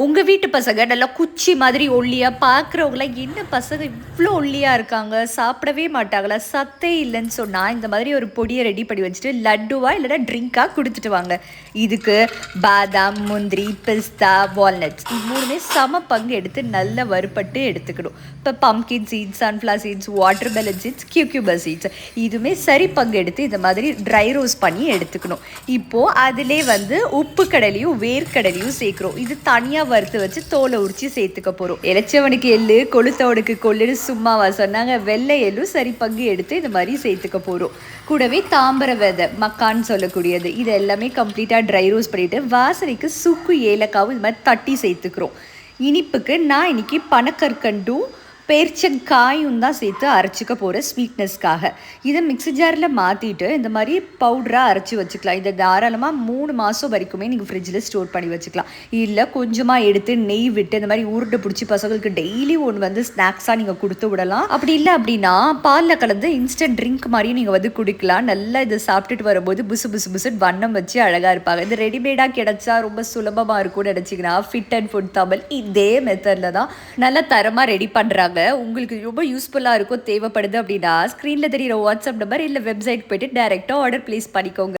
உங்கள் வீட்டு பசங்க நல்லா குச்சி மாதிரி ஒல்லியாக பார்க்குறவங்களாம் என்ன பசங்க இவ்வளோ ஒல்லியாக இருக்காங்க? சாப்பிடவே மாட்டாங்களா? சத்தே இல்லைன்னு சொன்னால் இந்த மாதிரி ஒரு பொடியை ரெடி பண்ணி வச்சுட்டு லட்டுவாக இல்லைனா ட்ரிங்காக கொடுத்துட்டு வாங்க. இதுக்கு பாதாம் முந்திரி பிஸ்தா வால்நட்ஸ் இது மூணுமே சம பங்கு எடுத்து நல்லா வறுபட்டு எடுத்துக்கணும். இப்போ pumpkin seeds sunflower seeds watermelon seeds cucumber seeds இதுவுமே சரி பங்கு எடுத்து இந்த மாதிரி ட்ரை ரோஸ் பண்ணி எடுத்துக்கணும். இப்போது அதிலே வந்து உப்பு கடலையும் வேர்க்கடலையும் சேர்க்குறோம். இது தனியாக வறுத்து வச்சு தோலை உரிச்சு சேர்த்துக்க போகிறோம் இளைச்சவனுக்கு எள்ளு கொளுத்தவனுக்கு கொள்ளுன்னு சும்மாவா சொன்னாங்க. வெள்ளை எள்ளும் சரி பங்கு எடுத்து இந்த மாதிரி சேர்த்துக்க போகிறோம் கூடவே தாம்பர விதை மக்கான்னு சொல்லக்கூடியது. இது எல்லாமே கம்ப்ளீட்டாக ட்ரை ரோஸ் பண்ணிவிட்டு வாசனைக்கு சுக்கு ஏலக்காவும் இது மாதிரி தட்டி சேர்த்துக்கிறோம். இனிப்புக்கு நான் இன்னைக்கு பனக்கற்கண்டும் பேர்ச்சங்காயும் தான் சேர்த்து அரைச்சிக்க போகிற ஸ்வீட்னஸ்க்காக இதை மிக்ஸி ஜாரில் மாற்றிட்டு இந்த மாதிரி பவுடராக அரைச்சி வச்சுக்கலாம். இதை தாராளமாக மூணு மாதம் வரைக்குமே நீங்கள் ஃப்ரிட்ஜில் ஸ்டோர் பண்ணி வச்சுக்கலாம். இல்லை கொஞ்சமாக எடுத்து நெய் விட்டு இந்த மாதிரி உருண்டை பிடிச்சி பசங்களுக்கு டெய்லி ஒன்று வந்து ஸ்நாக்ஸாக நீங்கள் கொடுத்து விடலாம். அப்படி இல்லை அப்படின்னா பாலில் கலந்து இன்ஸ்டன்ட் ட்ரிங்க் மாதிரியும் நீங்கள் வந்து குடிக்கலாம். நல்லா இதை சாப்பிட்டுட்டு வரும்போது புசு புசு புசு வண்ணம் வச்சு அழகாக இருப்பாங்க. இது ரெடிமேடாக கிடைச்சா ரொம்ப சுலபமாக இருக்கும்னு நினச்சிங்கன்னா ஃபிட் அண்ட் ஃபுட் தமிழ் இதே மெத்தடில் தான். நல்லா தரமாக ரெடி பண்ணுறாங்க உங்களுக்கு ரொம்ப யூஸ்ஃபுல்லாக இருக்கும் தேவைப்படுது அப்படின்னா ஸ்க்ரீனில் தெரியிற வாட்ஸ்அப் நம்பர் இல்லை வெப்சைட் போயிட்டு டேரெக்டாக ஆர்டர் ப்ளேஸ் பண்ணிக்கோங்க.